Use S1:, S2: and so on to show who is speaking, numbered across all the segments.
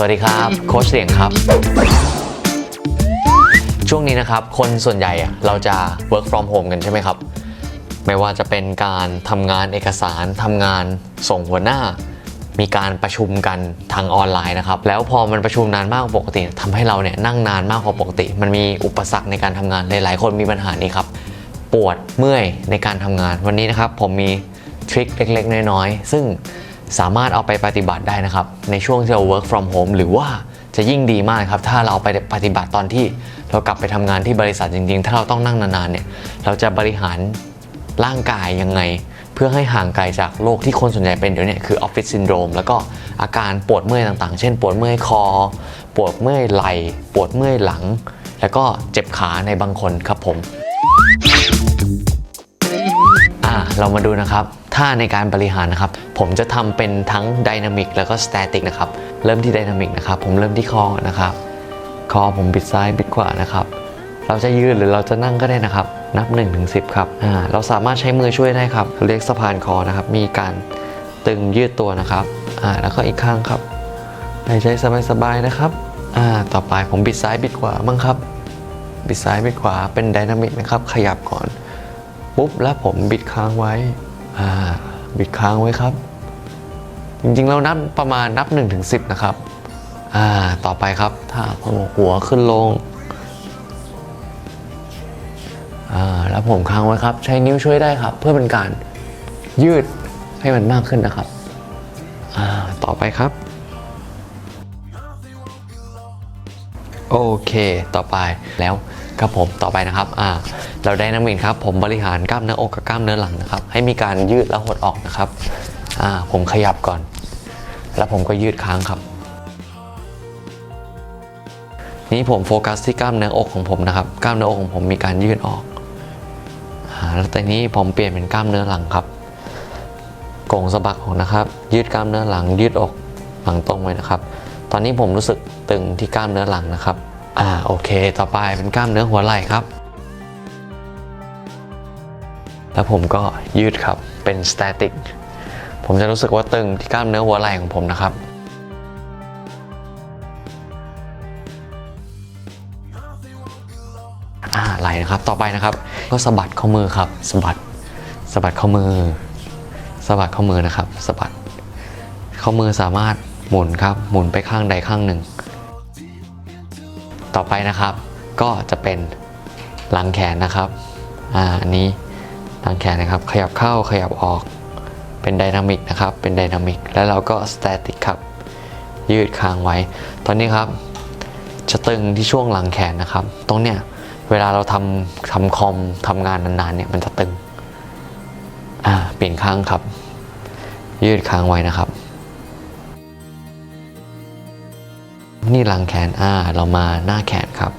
S1: วัสดีครับ โค้ชเสียงครับ ช่วงนี้นะครับ คนส่วนใหญ่เราจะ work from home กันใช่ไหมครับ ไม่ว่าจะเป็นการทำงานเอกสารทำงานส่งหัวหน้า มีการประชุมกันทางออนไลน์นะครับ แล้วพอมันประชุมนานมากกว่าปกติทำให้เราเนี่ยนั่งนานมากกว่าปกติ มันมีอุปสรรคในการทำงานหลายๆ คนมีปัญหานี้ครับ ปวดเมื่อยในการทำงานวันนี้นะครับ ผมมีทริคเล็กๆ น้อยๆซึ่ง สามารถเอาไปปฏิบัติได้นะครับ ในช่วงที่เรา work from home หรือว่าจะยิ่งดีมากครับ ถ้าเราไปปฏิบัติตอนที่เรากลับไปทำงานที่บริษัทจริงๆ ถ้าเราต้องนั่งนานๆเนี่ยเราจะบริหารร่างกายยังไง เพื่อให้ห่างไกลจากโรคที่คนส่วนใหญ่เป็นเดี๋ยวนี้คือออฟฟิศซินโดรมแล้วก็อาการปวดเมื่อยต่างๆ เช่น ปวดเมื่อยคอ ปวดเมื่อยไหล่ปวดเมื่อยหลัง แล้วก็เจ็บขาในบางคนครับผมอ่าเรามาดูนะครับ ถ้าในการบริหารนะครับ ผมจะทำเป็นทั้งไดนามิกแล้วก็สแตติกนะครับ เริ่มที่ไดนามิกนะครับ ผมเริ่มที่คอนะครับ คอผมบิดซ้ายบิดขวานะครับ เราจะยืดหรือเราจะนั่งก็ได้นะครับ นับ1นถึงสิครับอ่าเราสามารถใช้มือช่วยได้ครับเรียกสะพานคอนะครับ มีการตึงยืดตัวนะครับอ่าแล้วก็อีกข้างครับหายใจสบายๆนะครับอ่าต่อไปผมบิดซ้ายบิดขวาบ้างครับ บิดซ้ายบิดขวาเป็นไดนามิกนะครับ ขยับก่อน ปุ๊บแล้วผมบิดค้างไว้ อ่าบิดค้างไว้ครับ จริงๆเรานับประมาณนับ1นถึงสินะครับอ่าต่อไปครับ ถ้าผมหัวขึ้นลงอ่าแล้วผมค้างไว้ครับ ใช้นิ้วช่วยได้ครับ เพื่อเป็นการยืดให้มันมากขึ้นนะครับอ่าต่อไปครับ โอเค ต่อไปแล้ว ครับผมต่อไปนะครับอ่าเราได้น้ำมินครับ ผมบริหารกล้ามเนื้ออกกับกล้ามเนื้อหลังนะครับ ให้มีการยืดและหดออกนะครับอ่าผมขยับก่อน แล้วผมก็ยืดค้างครับ นี่ผมโฟกัสที่กล้ามเนื้ออกของผมนะครับ กล้ามเนื้ออกของผมมีการยืดออกอ่าแล้วตอนนี้ผมเปลี่ยนเป็นกล้ามเนื้อหลังครับโก่งสะบักออกนะครับ ยืดกล้ามเนื้อหลังยืดอกหลังตรงไว้นะครับ ตอนนี้ผมรู้สึกตึงที่กล้ามเนื้อหลังนะครับ อ่าโอเค ต่อไปเป็นกล้ามเนื้อหัวไหล่ครับ แล้วผมก็ยืดครับเป็นสแตติกผมจะรู้สึกว่าตึงที่กล้ามเนื้อหัวไหล่ของผมนะครับอ่าไหล่นะครับต่อไปนะครับ ก็สะบัดข้อมือครับสะบัดสะบัดข้อมือสะบัดข้อมือนะครับสะบัดข้อมือสามารถหมุนครับ หมุนไปข้างใดข้างหนึ่ง ต่อไปนะครับ ก็จะเป็นหลังแขนนะครับอ่าอันนี้หลังแขนนะครับ ขยับเข้าขยับออกเป็นไดนามิกนะครับ เป็นไดนามิกแล้วเราก็สแตติกครับ ยืดค้างไว้ ตอนนี้ครับ จะตึงที่ช่วงหลังแขนนะครับ ตรงเนี้ยเวลาเราทำทำคอมทำงานนานๆเนี่ยมันจะตึงอ่าเปลี่ยนข้างครับ ยืดค้างไว้นะครับ นี่หลังแขนอ่าเรามาหน้าแขนครับ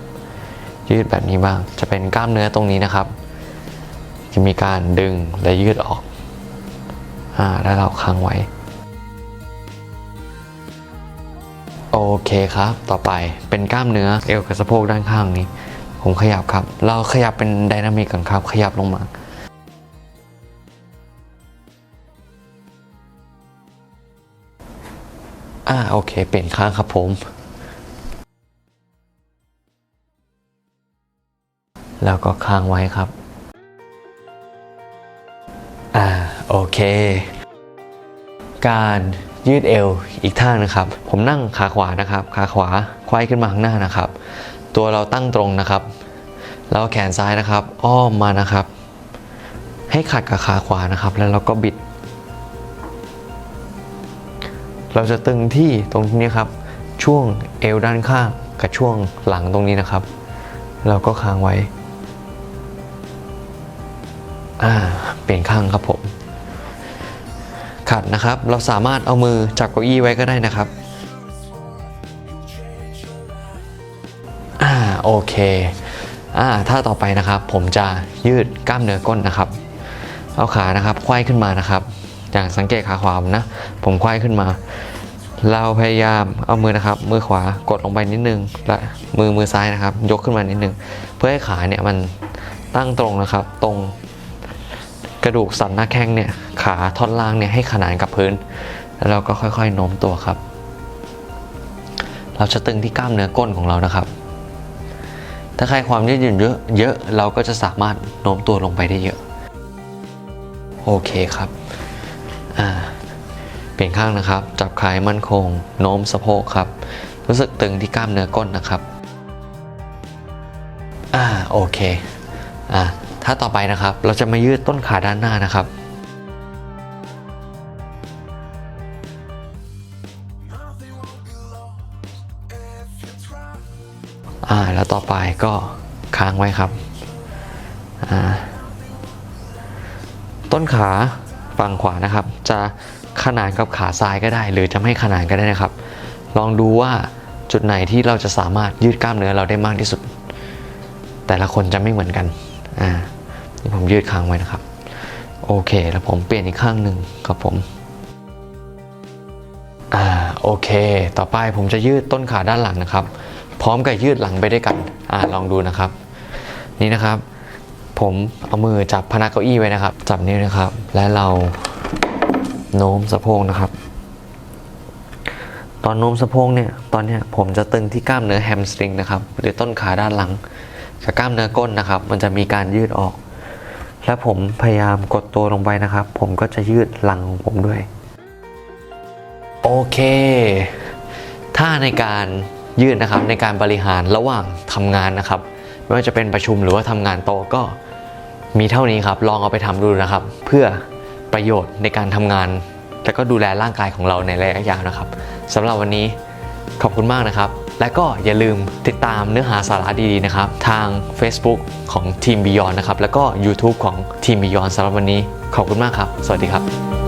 S1: ยืดแบบนี้บ้างจะเป็นกล้ามเนื้อตรงนี้นะครับ จะมีการดึงและยืดออกอ่าแล้วเราค้างไว้โอเคครับ ต่อไปเป็นกล้ามเนื้อเอวกับสะโพกด้านข้างนี้ ผมขยับครับ เราขยับเป็นไดนามิกก่อนครับ ขยับลงมา อ่าโอเค เปลี่ยนข้างครับผม แล้วก็ค้างไว้ครับ อ่าโอเค การยืดเอวอีกท่านะครับ ผมนั่งขาขวานะครับ ขาขวาควายขึ้นมาข้างหน้านะครับ ตัวเราตั้งตรงนะครับแล้วแขนซ้ายนะครับ อ้อมมานะครับ ให้ขัดกับขาขวานะครับ แล้วเราก็บิด เราจะตึงที่ตรงนี้ครับ ช่วงเอวด้านข้างกับช่วงหลังตรงนี้นะครับ เราก็ค้างไว้ อ่าเปลี่ยนข้างครับผม ขัดนะครับ เราสามารถเอามือจับเก้าอี้ไว้ก็ได้นะครับอ่าโอเคอ่าถ้าต่อไปนะครับ ผมจะยืดกล้ามเนื้อก้นนะครับ เอาขานะครับควายขึ้นมานะครับอย่างสังเกตขาขวาผมนะ ผมควายขึ้นมา เราพยายามเอามือนะครับ มือขวากดลงไปนิดนึง และมือมือซ้ายนะครับ ยกขึ้นมานิดนึง เพื่อให้ขาเนี่ยมันตั้งตรงนะครับ ตรง กระดูกสันหน้าแข้งเนี่ยขาท่อนล่างเนี่ยให้ขนานกับพื้น แล้วเราก็ค่อยๆโน้มตัวครับ เราจะตึงที่กล้ามเนื้อก้นของเรานะครับ ถ้าใครความยืดหยุ่นเยอะเยอะเราก็จะสามารถโน้มตัวลงไปได้เยอะ โอเคครับอ่าเปลี่ยนข้างนะครับ จับขาให้มั่นคง โน้มสะโพกครับ รู้สึกตึงที่กล้ามเนื้อก้นนะครับอ่าโอเคอ่า ถ้าต่อไปนะครับ เราจะมายืดต้นขาด้านหน้านะครับ อ่า แล้วต่อไปก็ค้างไว้ครับ อ่า ต้นขาฝั่งขวานะครับ จะขนานกับขาซ้ายก็ได้ หรือจะไม่ขนานก็ได้นะครับ ลองดูว่าจุดไหนที่เราจะสามารถยืดกล้ามเนื้อเราได้มากที่สุด แต่ละคนจะไม่เหมือนกัน อ่านี่ผมยืดค้างไว้นะครับ โอเค แล้วผมเปลี่ยนอีกข้างหนึ่งครับผมอ่าโอเค ต่อไปผมจะยืดต้นขาด้านหลังนะครับ พร้อมกับยืดหลังไปด้วยกันอ่าลองดูนะครับ นี่นะครับ ผมเอามือจับพนักเก้าอี้ไว้นะครับ จับนิ้วนะครับ และเราโน้มสะโพกนะครับ ตอนโน้มสะโพกเนี่ยตอนเนี้ยผมจะตึงที่กล้ามเนื้อแฮมสตริงนะครับ หรือต้นขาด้านหลัง กับกล้ามเนื้อก้นนะครับ มันจะมีการยืดออก และผมพยายามกดตัวลงไปนะครับ ผมก็จะยืดหลังของผมด้วย โอเค ถ้าในการยืดนะครับในการบริหารระหว่างทำงานนะครับ ไม่ว่าจะเป็นประชุมหรือว่าทำงานโตก็มีเท่านี้ครับ ลองเอาไปทำดูนะครับ เพื่อประโยชน์ในการทำงาน และก็ดูแลร่างกายของเราในระยะยาวนะครับสำหรับวันนี้ขอบคุณมากนะครับ และก็อย่าลืมติดตามเนื้อหาสาระดีๆนะครับ ทาง Facebook ของทีม Beyond นะครับ แล้วก็ YouTube ของทีม Beyond สำหรับวันนี้ ขอบคุณมากครับ สวัสดีครับ